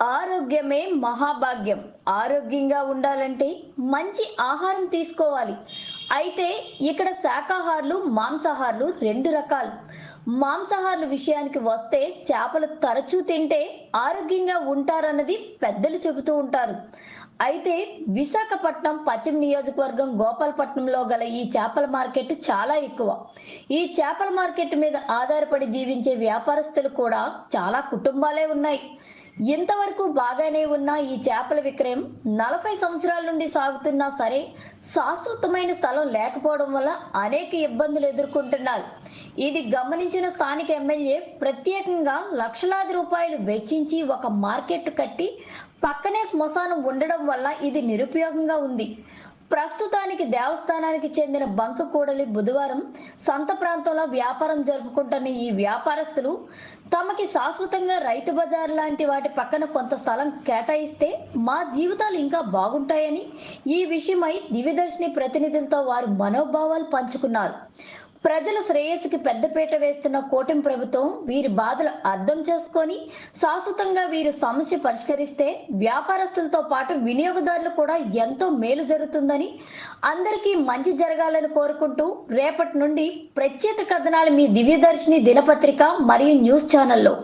ఆరోగ్యమే మహాభాగ్యం. ఆరోగ్యంగా ఉండాలంటే మంచి ఆహారం తీసుకోవాలి. అయితే ఇక్కడ శాకాహారులు మాంసాహారులు రెండు రకాలు. మాంసాహారుల విషయానికి వస్తే చేపలు తరచూ తింటే ఆరోగ్యంగా ఉంటారన్నది పెద్దలు చెబుతూ ఉంటారు. అయితే విశాఖపట్నం పశ్చిమ నియోజకవర్గం గోపాలపట్నంలో గల ఈ చేపల మార్కెట్ చాలా ఎక్కువ. ఈ చేపల మార్కెట్ మీద ఆధారపడి జీవించే వ్యాపారస్తులు కూడా చాలా కుటుంబాలే ఉన్నాయి. ఇంతవరకు బాగానే ఉన్న ఈ చేపల విక్రయం నలభై సంవత్సరాల నుండి సాగుతున్నా సరే శాశ్వతమైన స్థలం లేకపోవడం వల్ల అనేక ఇబ్బందులు ఎదుర్కొంటున్నారు. ఇది గమనించిన స్థానిక ఎమ్మెల్యే ప్రత్యేకంగా లక్షలాది రూపాయలు వెచ్చించి ఒక మార్కెట్ కట్టి పక్కనే శ్మశానం ఉండడం వల్ల ఇది నిరుపయోగంగా ఉంది. ప్రస్తుతానికి దేవస్థానానికి చెందిన బంక కూడలి బుధవారం సంత ప్రాంతంలో వ్యాపారం జరుపుకుంటున్న ఈ వ్యాపారస్తులు తమకి శాశ్వతంగా రైతు బజార్ లాంటి వాటి పక్కన కొంత స్థలం కేటాయిస్తే మా జీవితాలు ఇంకా బాగుంటాయని ఈ విషయమై దివ్యదర్శిని ప్రతినిధులతో వారు మనోభావాలు పంచుకున్నారు. ప్రజల శ్రేయస్సుకి పెద్దపీట వేస్తున్న కూటమి ప్రభుత్వం వీరి బాధలు అర్థం చేసుకొని శాశ్వతంగా వీరి సమస్య పరిష్కరిస్తే వ్యాపారస్తులతో పాటు వినియోగదారులు కూడా ఎంతో మేలు జరుగుతుందని అందరికీ మంచి జరగాలని కోరుకుంటూ రేపటి నుండి ప్రత్యేక కథనాలు మీ దివ్యదర్శిని దినపత్రిక మరియు న్యూస్ ఛానల్లో.